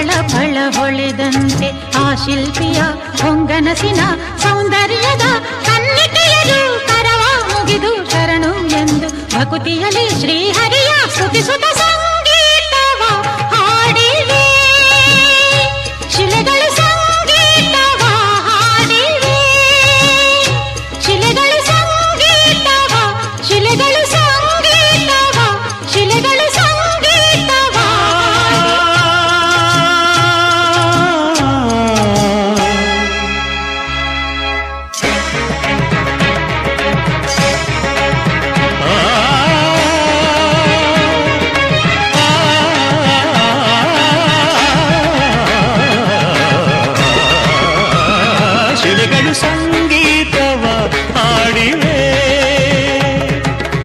ಕ್ಷಣಗಳ ಫಳ ಹೊಳೆದಂತೆ ಆ ಶಿಲ್ಪಿಯ ಹೊಂಗನಸಿನ ಸೌಂದರ್ಯದ ಕನ್ನಿಕೆಯರು ಕರವ ಮುಗಿದು ಶರಣು ಎಂದು ಭಕುತಿಯಲ್ಲಿ ಶ್ರೀಹರಿಯ ಸ್ತುತಿಸುತ್ತ చిలకలు సంగీ